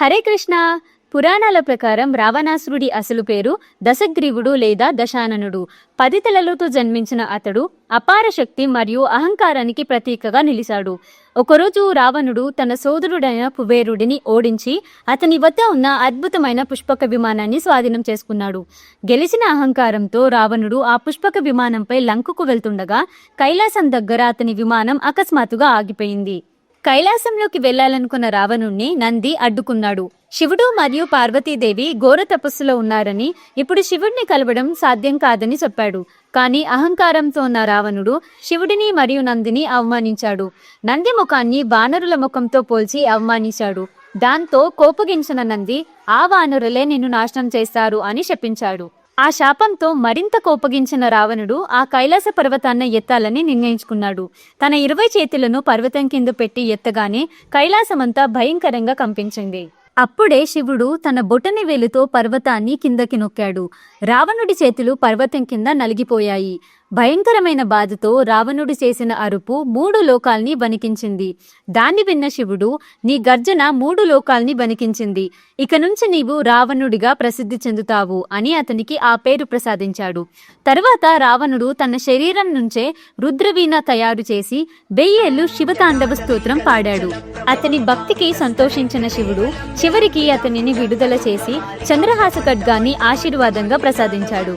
హరే కృష్ణ. పురాణాల ప్రకారం రావణాసురుడి అసలు పేరు దశగ్రీవుడు లేదా దశాననుడు. పది తలలతో జన్మించిన అతడు అపార శక్తి మరియు అహంకారానికి ప్రతీకగా నిలిచాడు. ఒకరోజు రావణుడు తన సోదరుడైన కుబేరుడిని ఓడించి అతని వద్ద ఉన్న అద్భుతమైన పుష్పక విమానాన్ని స్వాధీనం చేసుకున్నాడు. గెలిచిన అహంకారంతో రావణుడు ఆ పుష్పక విమానంపై లంకకు వెళ్తుండగా కైలాసం దగ్గర అతని విమానం అకస్మాత్తుగా ఆగిపోయింది. కైలాసంలోకి వెళ్ళాలనుకున్న రావణుణ్ణి నంది అడ్డుకున్నాడు. శివుడు మరియు పార్వతీదేవి ఘోర తపస్సులో ఉన్నారని ఇప్పుడు శివుడిని కలవడం సాధ్యం కాదని చెప్పాడు. కానీ అహంకారంతో ఉన్న రావణుడు శివుడిని మరియు నందిని అవమానించాడు. నంది ముఖాన్ని వానరుల ముఖంతో పోల్చి అవమానించాడు. దాంతో కోపగించిన నంది ఆ వానరులే నిన్ను నాశనం చేస్తారు అని శపించాడు. ఆ శాపంతో మరింత కోపగించిన రావణుడు ఆ కైలాస పర్వతాన్ని ఎత్తాలని నిర్ణయించుకున్నాడు. తన ఇరవై చేతులను పర్వతం కింద పెట్టి ఎత్తగానే కైలాసమంతా భయంకరంగా కంపించింది. అప్పుడే శివుడు తన బొటని వేలుతో పర్వతాన్ని కిందకి నొక్కాడు. రావణుడి చేతులు పర్వతం కింద నలిగిపోయాయి. భయంకరమైన బాధతో రావణుడు చేసిన అరుపు మూడు లోకాల్ని వణికించింది. దాన్ని విన్న శివుడు నీ గర్జన మూడు లోకాల్ని వణికించింది. ఇక నుంచి నీవు రావణుడిగా ప్రసిద్ధి చెందుతావు అని అతనికి ఆ పేరు ప్రసాదించాడు. తరువాత రావణుడు తన శరీరం నుంచే రుద్రవీణ తయారు చేసి వెయ్యేళ్ళు శివతాండవ స్తోత్రం పాడాడు. అతని భక్తికి సంతోషించిన శివుడు చివరికి అతనిని విడుదల చేసి చంద్రహాస ఖడ్గాన్ని ఆశీర్వాదంగా ప్రసాదించాడు.